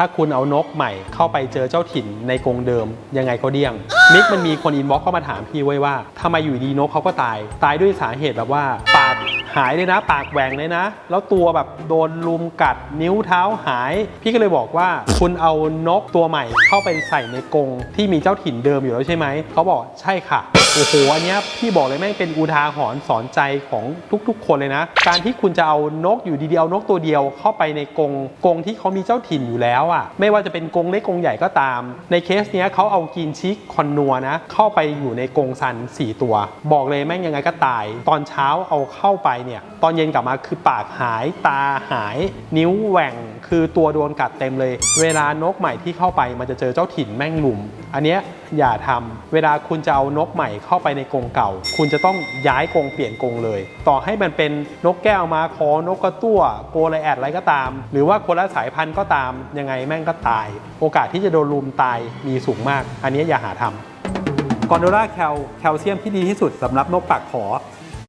ถ้าคุณเอานกใหม่เข้าไปเจอเจ้าถิ่นในกรงเดิม ยังไงก็เดี้ยงมิกมันมีคนอินบ็อกเข้ามาถามพี่ไว้ว่าทำไมอยู่ดีนกเขาก็ตาย ตายด้วยสาเหตุแบบว่าปากหายเลยนะ ปากแหว่งเลยนะ แล้วตัวแบบโดนลุมกัดนิ้วเท้าหาย พี่ก็เลยบอกว่า คุณเอานกตัวใหม่เข้าไปใส่ในกรงที่มีเจ้าถิ่นเดิมอยู่แล้วใช่ไหมเขาบอกใช่ค่ะ โอ้โหอันนี้พี่บอกเลยแม่งเป็นอุทาหรณ์สอนใจของทุกๆ คนเลยนะ การที่คุณจะเอานกอยู่ดีๆเอานกตัวเดียวเข้าไปในกรงกรงที่เขามีเจ้าถิ่นอยู่แล้วอะ ไม่ว่าจะเป็นกรงเล็กกรงใหญ่ก็ตาม ในเคสเนี้ยเขาเอากินชิคคอนนัวนะ เข้าไปอยู่ในกรงซัน 4 ตัว บอกเลยแม่งยังไงก็ตาย ตอนเช้าเอาเข้าไปเนี่ยตอนเย็นกลับมาคือปากหายตาหาย นิ้วแหว่งคือตัวโดนกัดเต็มเลย เวลานกใหม่ที่เข้าไปมันจะเจอเจ้าถิ่นแม่งหลุม อันเนี้ยอย่าทำเวลาคุณจะเอานกใหม่เข้าไปในกรงเก่า คุณจะต้องย้ายกรงเปลี่ยนกรงเลย ต่อให้มันเป็นนกแก้วมาคอนกกระตั้วโกลแอดอะไรก็ตาม หรือว่าคนละสายพันธุ์ก็ตามยังไงแม่งก็ตาย โอกาสที่จะโดนลุมตายมีสูงมาก อันนี้อย่าหาทำกอนโดล่าแคลแคลเซียมที่ดีที่สุดสำหรับนกปากขอ